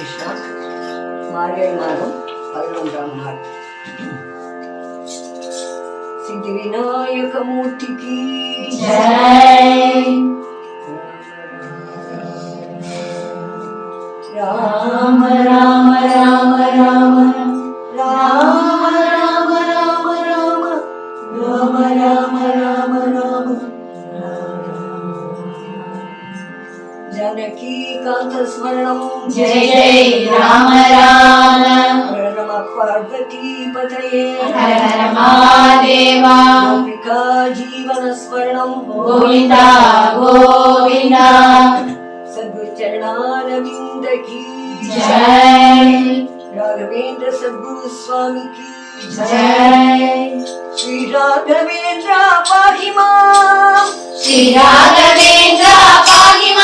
शिष्यात् राम राम राम राम राम राम राम राम राम राम राम राम जानकी कांत स्मरणम जय जय राम राम। नमः पार्वती पतये। हर हर महादेवा। गोपिका जीवन स्मरणं। गोविन्दा गोविन्दा सद्गुरुचरणारविन्द की जय। राघवेन्द्र सद्गुरु स्वामी की जय। श्री राघवेन्द्र पाहि श्री राघवेन्द्र पाहि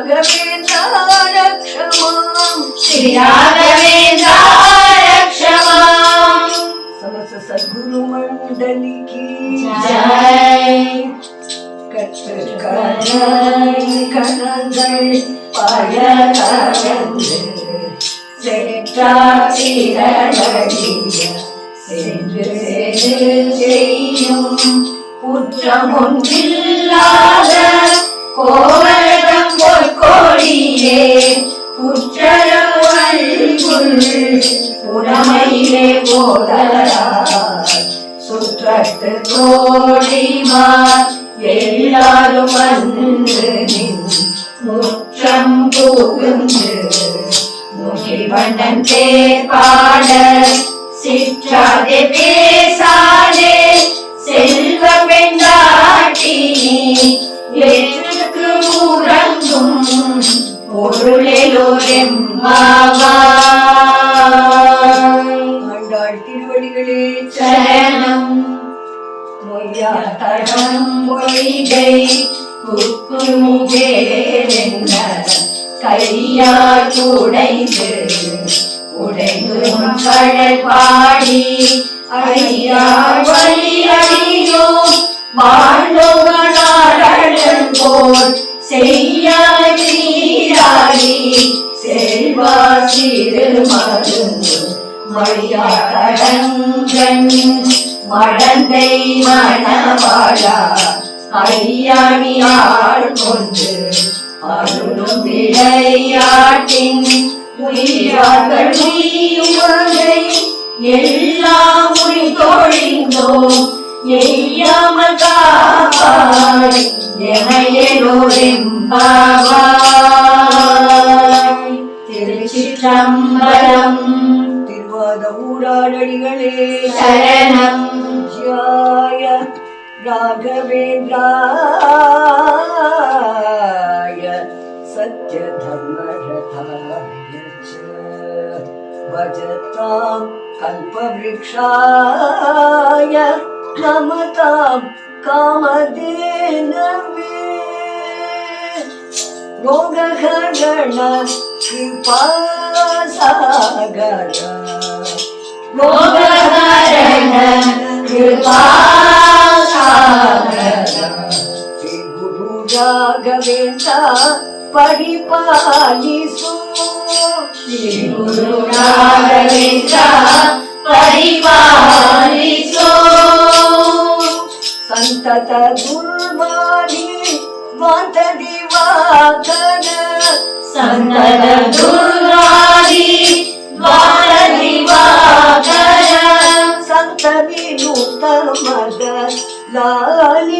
രാഘവേന്ദ്രാരക്ഷമാം ശ്രീരാഘ വന്ന് മോക്ഷം പോകുന്നു മുഖിവണ്ണൻ പാട ശിക്ഷാതെ പേസാതെ செல்வமெண்டாட்டினேக்கு உறங்கும் பொருளெலோரெம்பாவாண்டாள் திருவடிகளே சரணம் மொய்யா தடம் மொழிகை கையால் உடைந்து உடைந்து கடல் பாடி ஐயார் வழி அறியோ வாழ்ந்தோகளாரழம் போல் செய்யாதீராகி செல்வா சிறு மது மொழியா கடங்கண் மடந்தை மணவாழா ஐயாணியாள் கொண்டு அருளும் விளையாட்டின் உயிரார்கள் உயிரை எல்லாம் உய் தொழிந்தோம் எய்யாமல் காப்பாய் திருச்சிற்றம்பலம் திருவாத ஊராடடிகளே சரணம் राघवेन्द्राय सत्यधर्मरथाय च भजतां कल्पवृक्षाय नमतां कामदेनवे कृपा सागर लोकगण कृपा రాఘవేంద్ర పరిపాలిసు గురు రాఘవేంద్ర పరిపాలిసు సంతత దుర్వాణి వాంత దివాకన సంతత దుర్వాణి వాంత దివాకన సంత వినూత మద లాలి.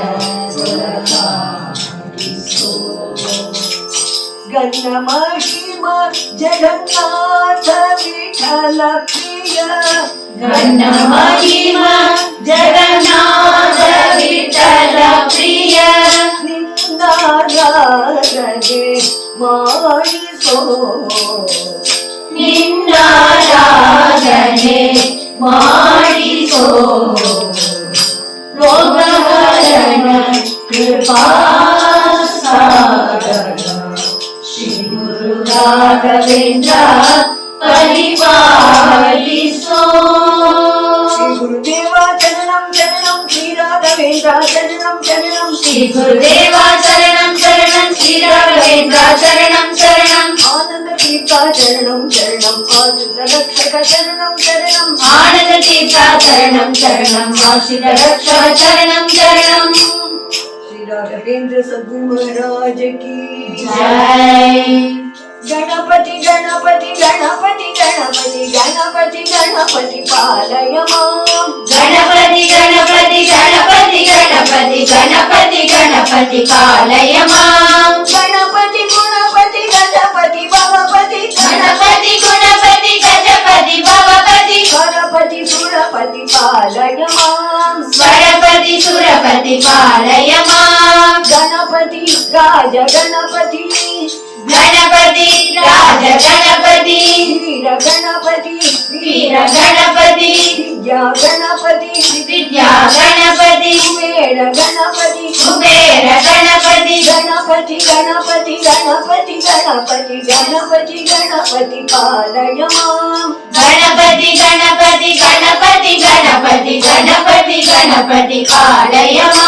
नम शिव जगन्नाथ विठल प्रिय नम शिव जगन्नाथ विठल प्रिय निन्दाराधने मारिसो निन्दाराधने मारिसो रोगहरण कृपा வென்றார் பரிபாலிசோ. குருதேவா சரணம் சரணம் ஸ்ரீராகவேந்திரா சரணம் சரணம். ஸ்ரீ குருதேவா சரணம் சரணம் ஸ்ரீராகவேந்திரா சரணம் சரணம். ஆனந்த గణపతి గణపతి గణపతి గణపతి గణపతి గణపతి పాలయమా? గణపతి గణపతి గణపతి గణపతి గణపతి గణపతి పాలయమా? గణపతి గుణపతి గణపతి భగపతి గణపతి గణపతి గణపతి భగపతి. గణపతి సురపతి పాలయమా? స్వరపతి సురపతి పాలయమా? గణపతి రాజ గణపతి గణపతి రాజ గణపతి వీర గణపతి వీర గణపతి విద్యా గణపతి విద్యా గణపతి కుబేర గణపతి కుబేర గణపతి గణపతి గణపతి గణపతి గణపతి గణపతి గణపతి పాలయ. గణపతి గణపతి గణపతి గణపతి గణపతి గణపతి పాలయమా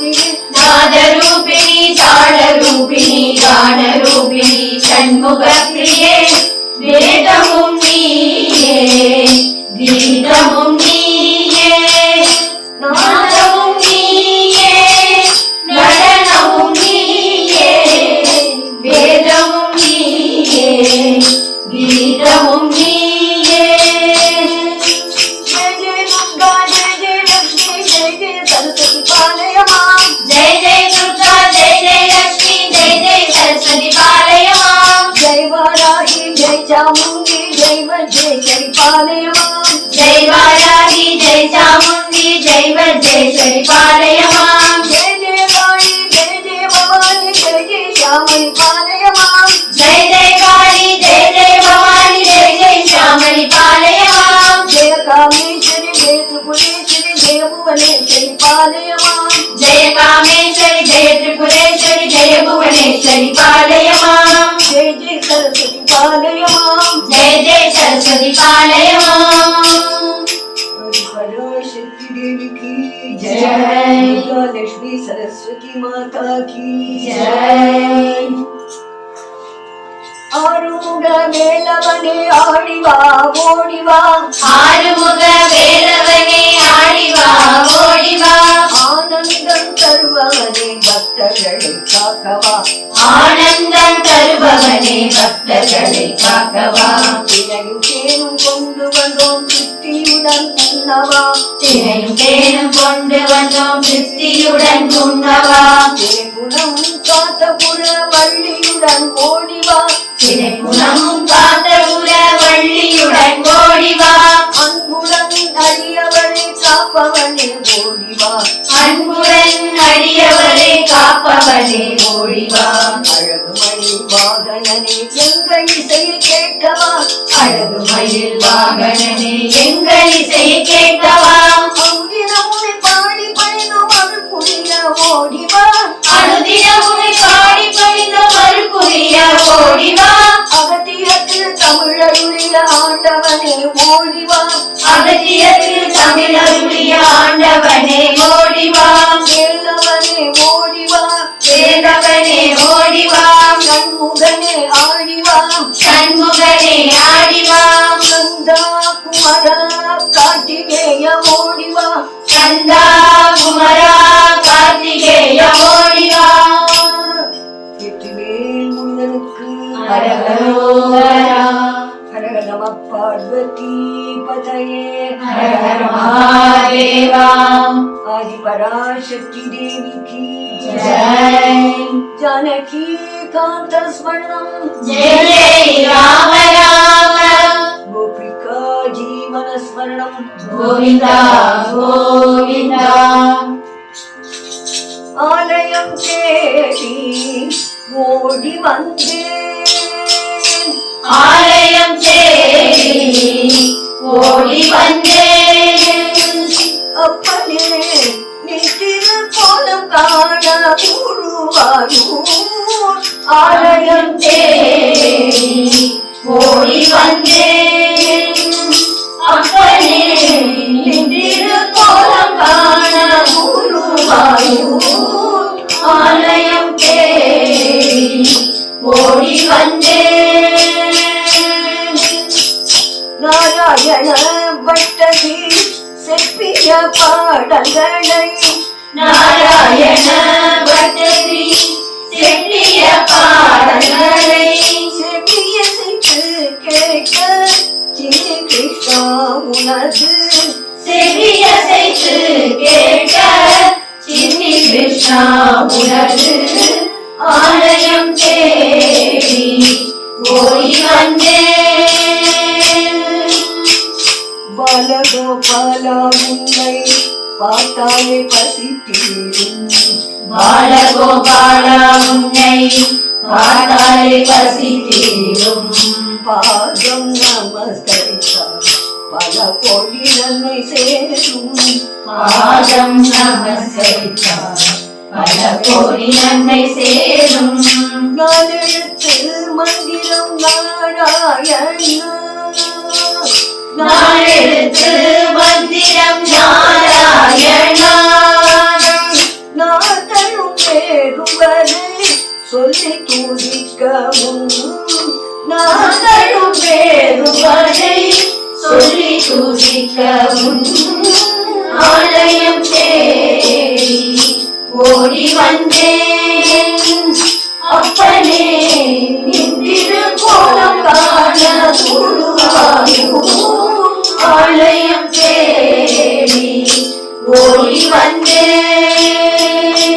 नादरूपिणी जाडरूपिणी गानरूपिणी षण्मुखप्रिये वेदमुन्नीये गीतमुन्नीये पालय माँ जय। कामेश्वरि जय त्रिपुरेश्वरि जय भुवनेश्वरि पालय जय जय सरस्वती पालय जय जय सरस्वती पालय माँ पराशक्ति की जय लक्ष्मी सरस्वती माता की जय। ஆறுமுக வேலவனே ஆடிவா ஓடிவா. ஆறுமுக வேலவனே ஆடிவா ஓடிவா. ஆனந்தம் தருபவனே பக்தர்களை காக்கவா. ஆனந்தம் தருபவனே பக்தர்களை காக்கவா. தினையும் தேனும் கொண்டு வந்தோம் திருப்தியுடன் உண்ணவா. தினையும் தேனும் கொண்டு வந்தோம் திருப்தியுடன் உண்ணவா. குணம் காத்த புற வள்ளியுடன் ஓடிவா. தினைக்குணமும் காத்த உல வள்ளியுடன் ஓடிவா அன்புடன் அடியவரை காப்பவனே ஓடிவா அன்புடன் அடியவரை காப்பவனே ஓடிவா அழகுமணி வாகனனே எங்கள் இசையை கேட்கவா. அழகு மயில் வாகனனே எங்கள் இசையை கேட்கவா. அங்கிரமுனை பாடி பயணம் அருள் புரிய ஓடிவா அனுதினம் உன்னை பாடி பணிந்த மறுபுரிய ஓடிவா ஓடிவா. அகத்தியத்தில் தமிழருடைய ஆண்டவனே ஓடிவா. வேலவனே ஓடிவா. வேதவனே ஓடிவா. கண்முகனே ஆடிவா. சண்முகனே ஆடிவா. நந்தா குமரா கார்த்திகேய ஓடிவா. கந்தா குமரா கார்த்திகேய ஓடிவா. வெற்றிவேல் முருகனுக்கு ஹரஹர पार्वती पतये। हर महादेवा। आदि पराशक्ति देवी की। जय। जानकी कांत स्मरणम। जय राम राम। गोपिका जीवन स्मरणम। गोविंदा गोविंदा। आलयं चेति ओडि वंदे। आलयं चेति ஓடி வந்தேன். அப்பனே நீ திருக்கோலம் காண கூடுவாயூர் ஆலயம் தே பட்டதி செப்பிய பாடல்களை நாராயண பட்டதி செட்டிய பாடல்களை செவிய செய்து கேட்க சின்ன கிருஷ்ணா உனது. செவிய செய்து கேட்க சின்னி கிருஷ்ணா உனது. ஆலயம் தேடி ஓடி வந்தேன் பார்த்தாலே பசி தீரும் பாலகோபாலா உன்னை பார்த்தாலே பசி தீரும் பாதம் நமஸ்கரித்தார். பல கோடி நன்மை சேரும். பாதம் நமஸ்கரித்தார். பல கோடி நன்மை சேரும். நாளெழுத்து மந்திரம் நாராயண. நாளெழுத்து மந்திரம் நாராயணா. சொல்லி துதிக்கவும். நாங்களும் வேறுபடை சொல்லி துதிக்கவும். ஆலயம் தேடி ஓடி வந்தேன். அப்பனே நின்றிரு கோலம் காண குருவாயூர் ஆலயம் தேடி ஓடி வந்தேன்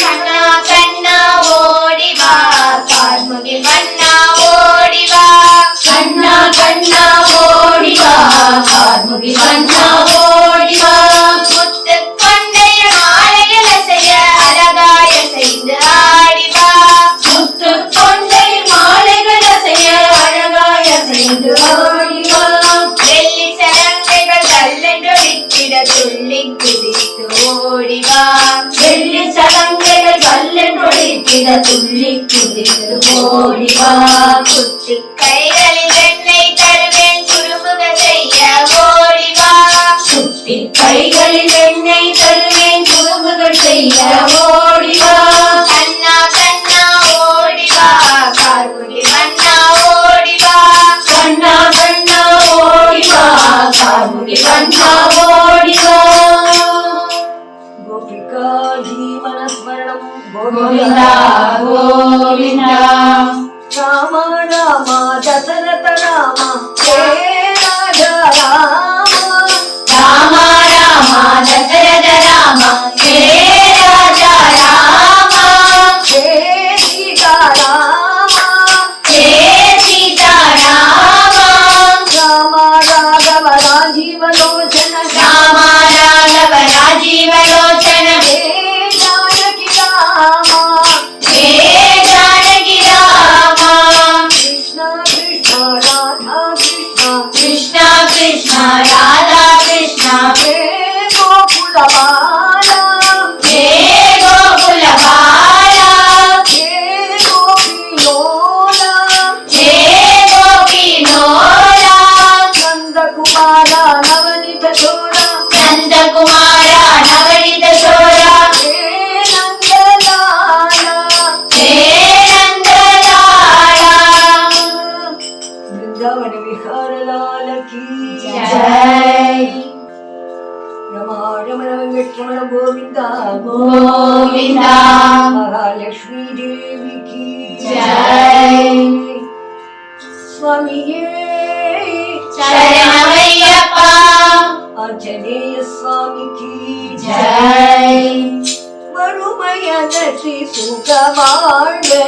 கண்ணா கண்ணா ஓடி வா. கார்முகில் வண்ணா ஓடி வா கண்ணா கண்ணா ஓடி வா. கார்முகில் வண்ணா கல்லென்றொழித்திட துள்ளி குதித்து ஓடி வா. குட்டி கைகளில் வெண்ணெய் தருவேன் குறுமுக செய்ய ஓடி வா. குட்டி கைகளில் வெண்ணெய் தருவேன் குறுமுகள் செய்ய ஓடி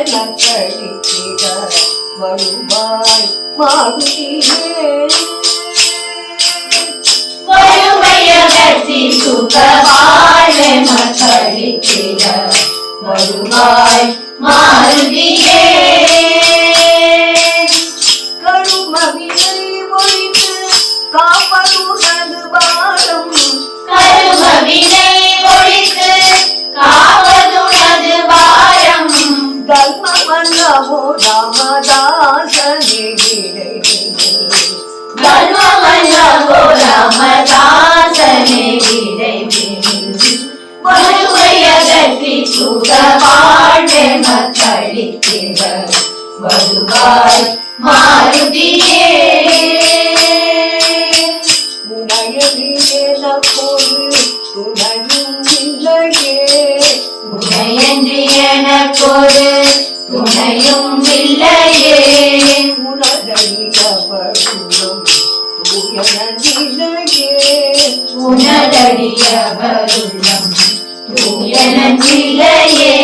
கழித்திட வருவாய் மாறுதியே வறுமையகற்றி சுக வாழ்வு மக்களித்திட வருவாய் மாருதியே கருமவினை ஒழித்து கருமவினை மக்களித்திட வருவாய் மாருதியே உனையடியேன போது துணையும் இல்லையே உனையன்றி எனக்கொரு துணையும் இல்லையே உனதடியவர்களும் தூயன நிலையே. உனதடியவருள்ளம் தூயன நிலையே.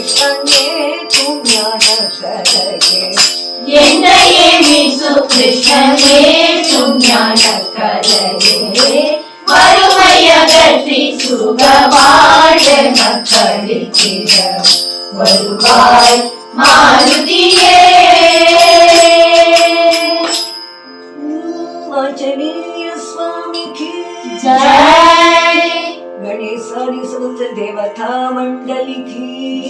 மீசு கிருஷ்ணனே துஞான கலையே என்னையே மீசு கிருஷ்ணனே சுஞான கலையே வறுமையகற்றி சுக வாழ மக்களித்திட வருவாய். समस्त देवता मंडली की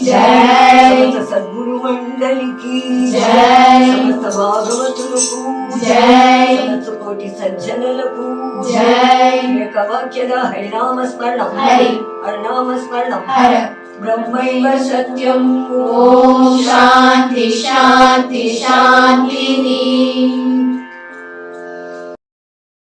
जय। समस्त सद्गुरु मंडली की जय। समस्त భాగవతులకు जय। సమస్త కోటి సజ్జనులకు जय ఏక వాక్యద హరినామ స్మరణం హరి. హరినామ స్మరణం हर బ్రహ్మైవ సత్యం ॐ शान्ति शान्ति शान्तिः